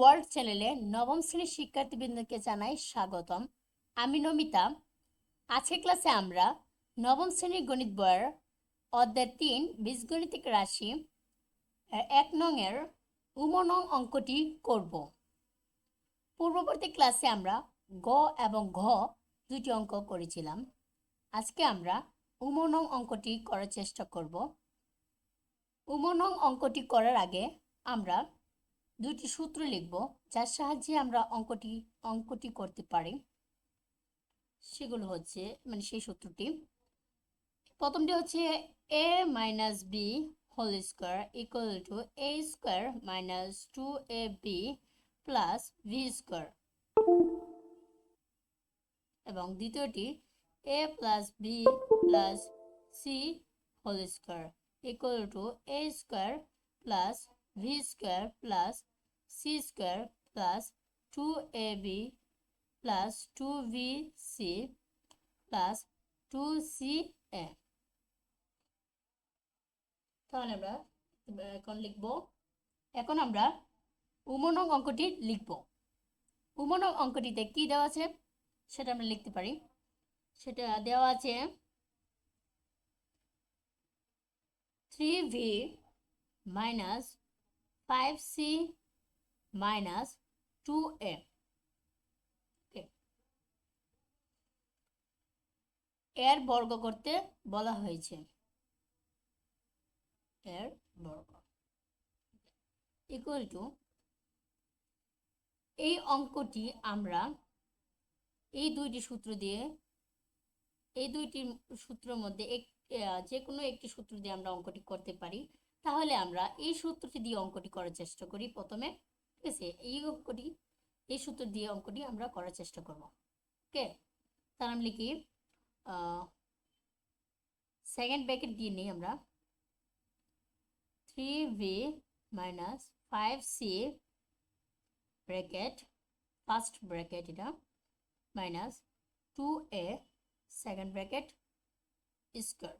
World চ্যানেলে নবম শ্রেণির শিক্ষার্থীবৃন্দকে জানাই স্বাগতম। আমি নমিতা। আজকে ক্লাসে আমরা নবম শ্রেণির গণিত বইয়ের অধ্যায় তিন, বীজগণিতিক রাশি, এক নং এর উমনং অঙ্কটি করব। পূর্ববর্তী ক্লাসে আমরা গ এবং ঘ দুটি অঙ্ক করেছিলাম। আজকে আমরা উমনং অঙ্কটি করার চেষ্টা করব। উমনং অঙ্কটি করার আগে আমরা দুইটি সূত্র লিখব, যার সাহায্যে আমরা অঙ্কটি অঙ্কটি করতে পারি। সেগুলো হচ্ছে মানে সেই সূত্রটি। প্রথমটি হচ্ছে A minus B whole square equal to A square minus two A B plus B square এবং দ্বিতীয়টি A plus B plus C whole square equal to A square plus B square plus C square plus two A B plus two B C plus two C A তাহলে আমরা এখন লিখব। এখন আমরা উমনং অঙ্কটি লিখব। উমনং অঙ্কটিতে কি দেওয়া আছে সেটা আমরা লিখতে পারি। সেটা দেওয়া আছে three B minus five C two A এর বর্গ করতে বলা হয়েছে। এর বর্গ। ইকুয়াল টু এই অঙ্কটি আমরা এই দুইটি সূত্র দিয়ে, এই দুইটি সূত্রের মধ্যে এক যে কোনো একটি সূত্র দিয়ে আমরা অঙ্কটি করতে পারি। তাহলে আমরা এই সূত্রটি দিয়ে অঙ্কটি করার চেষ্টা করি প্রথমে। ঠিক আছে? এই অঙ্কটি, এই সূত্র দিয়ে অঙ্কটি আমরা করার চেষ্টা করব। ওকে তার আমি লিখি সেকেন্ড ব্র্যাকেট দিয়ে নিই আমরা। Three B minus five C bracket first bracket এটা minus two A second bracket square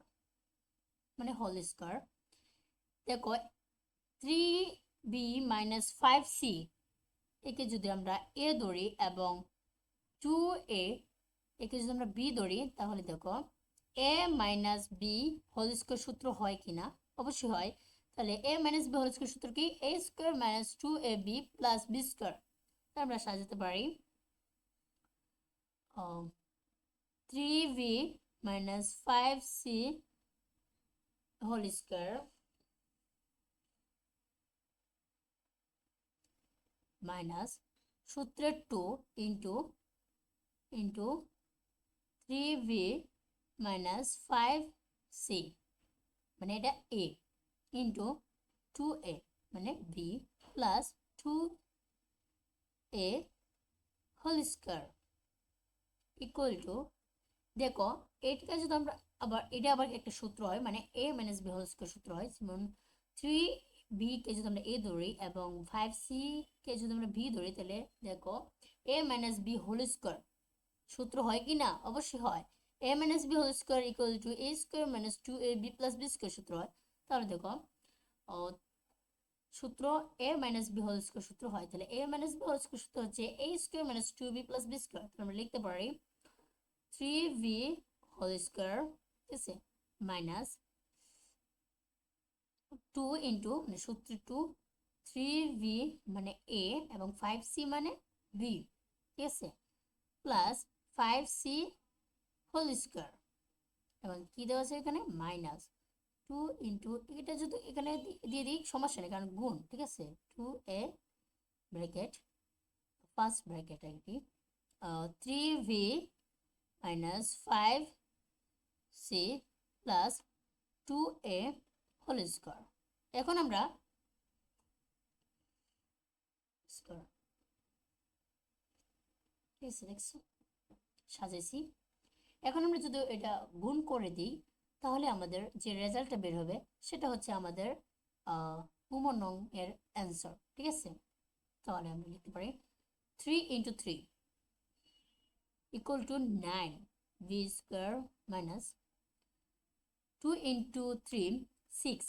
মানে হোল স্কোয়ার দেখো three B minus five C একে যদি আমরা এ ধরি এবং টু এ একে যদি আমরা বি ধরি, তাহলে দেখো A minus B whole square সূত্র হয় কি না অবশ্যই হয়। তাহলে A minus B whole square সূত্র কি? A square minus two A B plus B square আমরা সাজাতে পারি three B minus five C whole square minus সূত্রের two into into three B minus five C মানে এটা এ ইন্টু টু এ মানে B plus two A whole square equal to দেখো, এটাকে যদি আমরা আবার, এটা আবার একটা সূত্র হয় মানে A minus B whole square সূত্র হয়, যেমন থ্রি বি কে যদি আমরা এ ধরি এবং ফাইভ সি কে যদি আমরা ভি ধরি, তাহলে দেখো A minus B whole square সূত্র হয় কি না? অবশ্যই হয়। A minus B whole square equal to A square minus two A B plus B square সূত্র হয়। তাহলে দেখো সূত্র A minus B whole square সূত্র হয়। তাহলে A minus B whole square সূত্র হচ্ছে A square minus two B plus B square তাহলে আমরা লিখতে পারি থ্রি ভি হোল স্কোয়ার ঠিক আছে মাইনাস টু ইন্টু মানে সূত্র টু থ্রি ভি মানে এ এবং ফাইভ সি মানে বি ঠিক আছে? Plus five C whole square এবং কী দেওয়া আছে এখানে? মাইনাস টু ইন্টু এটা যদি এখানে দিয়ে দিই, সমস্যা নেই, কারণ গুণ, ঠিক আছে? Two A bracket first bracket আর কি three B minus five C plus two A whole square এখন আমরা সাজাইছি। এখন আমরা যদি এটা গুণ করে দিই, তাহলে আমাদের যে রেজাল্টটা বের হবে, সেটা হচ্ছে আমাদের উমনং এর অ্যান্সার ঠিক আছে? তাহলে আমরা লিখতে পারি three into three equal to nine B square minus two into three six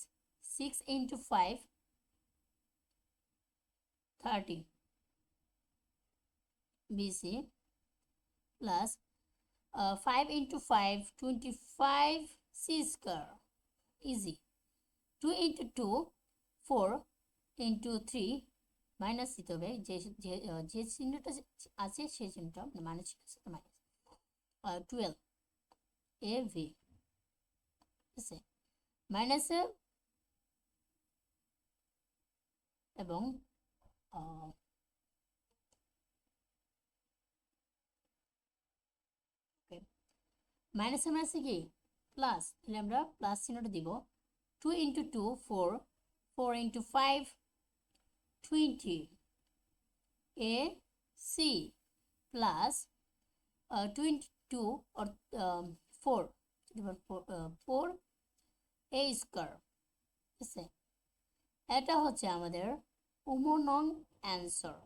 six into five thirty BC plus five into five twenty five C square is two into two four into three minus দিতে হবে। যে যে চিহ্নটা আছে সেই চিহ্নটা minus সাথে minus twelve A V ঠিক আছে? মাইনাসে এবং মাইনাসে মাইনাসে কি? প্লাস, তাহলে আমরা প্লাস চিহ্নটা দিব two into two four four into five twenty A C plus twenty two or four four A square ঠিক আছে? এটা হচ্ছে আমাদের উমনং অ্যান্সার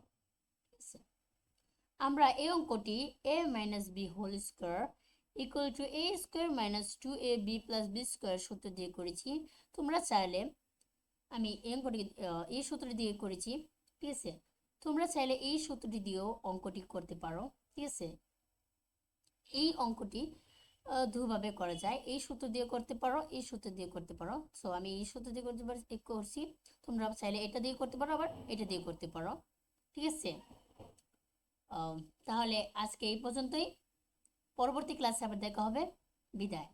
আমরা এই অঙ্কটি A minus B whole square equal to A square minus two A B plus B square সূত্র দিয়ে করেছি। তোমরা চাইলে আমি এই অঙ্কটি এই সূত্রটি দিয়ে করেছি, ঠিক আছে? তোমরা চাইলে এই সূত্রটি দিয়েও অঙ্কটি করতে পারো, ঠিক আছে? এই অঙ্কটি দুভাবে করা যায়। এই সূত্র দিয়ে করতে পারো, এই সূত্র দিয়ে করতে পারো। সো আমি এই সূত্র দিয়ে করতে পারি ঠিক করছি। তোমরা চাইলে এটা দিয়ে করতে পারো, আবার এটা দিয়ে করতে পারো। ঠিক আছে? তাহলে আজকে এই পর্যন্তই। পরবর্তী ক্লাসে আবার দেখা হবে। বিদায়।